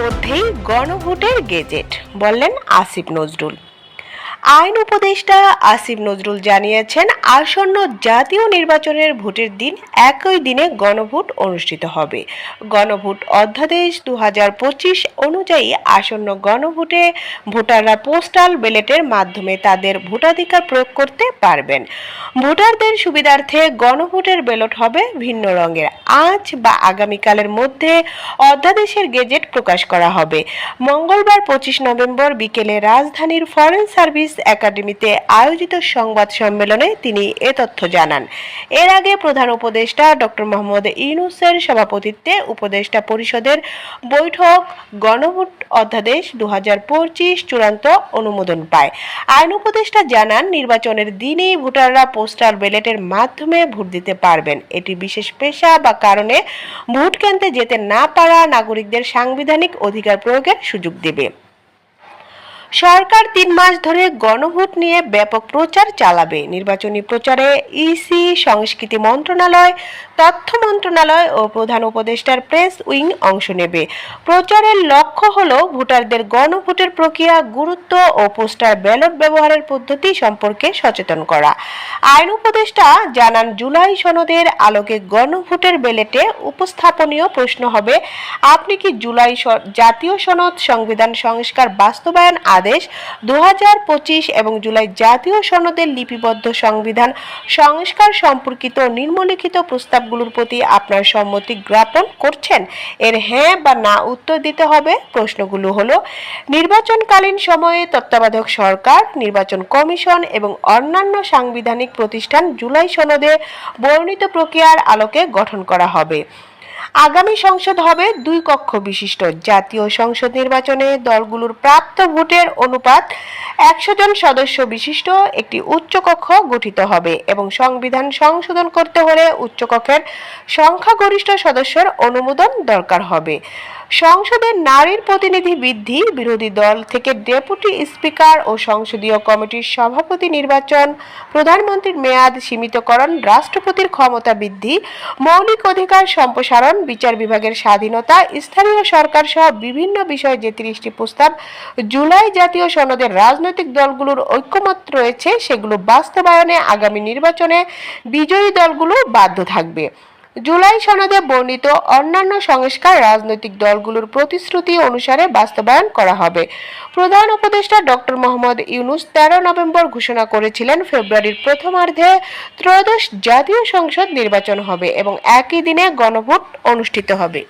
মধ্যেই গণভোটের গেজেট বললেন আসিফ নজরুল। আইন উপদেষ্টা আসিফ নজরুল জানিয়েছেন, আসন্ন জাতীয় নির্বাচনের ভোটের দিন একই দিনে গণভোট অনুষ্ঠিত হবে। গণভোট অধ্যাদেশ দু হাজার পঁচিশ অনুযায়ী আসন্ন গণভোটে ভোটাররা পোস্টাল ব্যালটের মাধ্যমে তাদের ভোটাধিকার প্রয়োগ করতে পারবেন। ভোটারদের সুবিধার্থে গণভোটের ব্যালট হবে ভিন্ন রঙের। আজ বা আগামীকালের মধ্যে অধ্যাদেশের গেজেট প্রকাশ করা হবে। মঙ্গলবার পঁচিশ নভেম্বর বিকেলে রাজধানীর ফরেন সার্ভিস একাডেমিতে আয়োজিত সংবাদ সম্মেলনে তিনি এ তথ্য জানান। এর আগে প্রধান উপদেষ্টা ডক্টর মোহাম্মদ ইউনুসের সভাপতিত্বে উপদেষ্টা পরিষদের বৈঠক গণভোট অধ্যাদেশ দু হাজার পঁচিশ চূড়ান্ত অনুমোদন পায়। আইন উপদেষ্টা জানান, নির্বাচনের দিনেই ভোটাররা পোস্টাল ব্যালটের মাধ্যমে ভোট দিতে পারবেন। এটি বিশেষ পেশা বা কারণে ভোট কেন্দ্রে যেতে না পারা নাগরিকদের সাংবিধানিক অধিকার প্রয়োগের সুযোগ দেবে। সরকার তিন মাস ধরে গণভোট নিয়ে ব্যাপক প্রচার চালাবে। নির্বাচনী প্রচারে ইসি সংস্কৃতি মন্ত্রণালয় তথ্য মন্ত্রণালয় ও প্রধান উপদেষ্টার প্রেস উইং অংশ নেবে। প্রচারের লক্ষ্য হল ভোটারদের গণভোটের প্রক্রিয়া, গুরুত্ব ও পোস্টার ব্যালট ব্যবহারের পদ্ধতি সম্পর্কে সচেতন করা। আইন উপদেষ্টা জানান, জুলাই সনদের আলোকে গণভোটের ব্যালটে উপস্থাপনীয় প্রশ্ন হবে, আপনি কি জুলাই জাতীয় সনদ সংবিধান সংস্কার বাস্তবায়ন আদেশ দু হাজার পঁচিশ এবং জুলাই জাতীয় সনদের লিপিবদ্ধ সংবিধান সংস্কার সম্পর্কিত নিম্নলিখিত প্রস্তাবগুলোর প্রতি আপনার সম্মতি জ্ঞাপন করছেন। এর হ্যাঁ বা না উত্তর দিতে হবে। প্রশ্নগুলো হলো, নির্বাচনকালীন সময়ে তত্ত্বাবধায়ক সরকার, নির্বাচন কমিশন এবং অন্যান্য সাংবিধানিক প্রতিষ্ঠান জুলাই সনদে বর্ণিত প্রক্রিয়ার আলোকে গঠন করা হবে। আগামী সংসদ হবে দুই কক্ষ বিশিষ্ট। জাতীয় সংসদ নির্বাচনে দলগুলোর প্রাপ্ত ভোটের অনুপাত একশো জন সদস্য বিশিষ্ট একটি উচ্চকক্ষ গঠিত হবে এবং সংবিধান সংশোধন করতে হলে উচ্চকক্ষের সংখ্যাগরিষ্ঠ সদস্যের অনুমোদন দরকার হবে। সংসদে নারীর প্রতিনিধি বৃদ্ধি, বিরোধী দল থেকে ডেপুটি স্পিকার ও সংসদীয় কমিটির সভাপতি নির্বাচন, প্রধানমন্ত্রীর মেয়াদ সীমিতকরণ, রাষ্ট্রপতির ক্ষমতা বৃদ্ধি, মৌলিক অধিকার সম্প্রসারণ বিচার বিভাগের স্বাধীনতা, স্থানীয় সরকার সহ বিভিন্ন বিষয়ে যে তিরিশটি প্রস্তাব জুলাই জাতীয় সনদের রাজনৈতিক দলগুলোর ঐক্যমত রয়েছে, সেগুলো বাস্তবায়নে আগামী নির্বাচনে বিজয়ী দলগুলো বাধ্য থাকবে। জুলাই সনদে বর্ণিত অন্যান্য সংস্কার রাজনৈতিক দলগুলোর প্রতিশ্রুতি অনুসারে বাস্তবায়ন করা হবে। প্রধান উপদেষ্টা ডক্টর মোহাম্মদ ইউনুস তেরো নভেম্বর ঘোষণা করেছিলেন, ফেব্রুয়ারির প্রথমার্ধে ত্রয়োদশ জাতীয় সংসদ নির্বাচন হবে এবং একই দিনে গণভোট অনুষ্ঠিত হবে।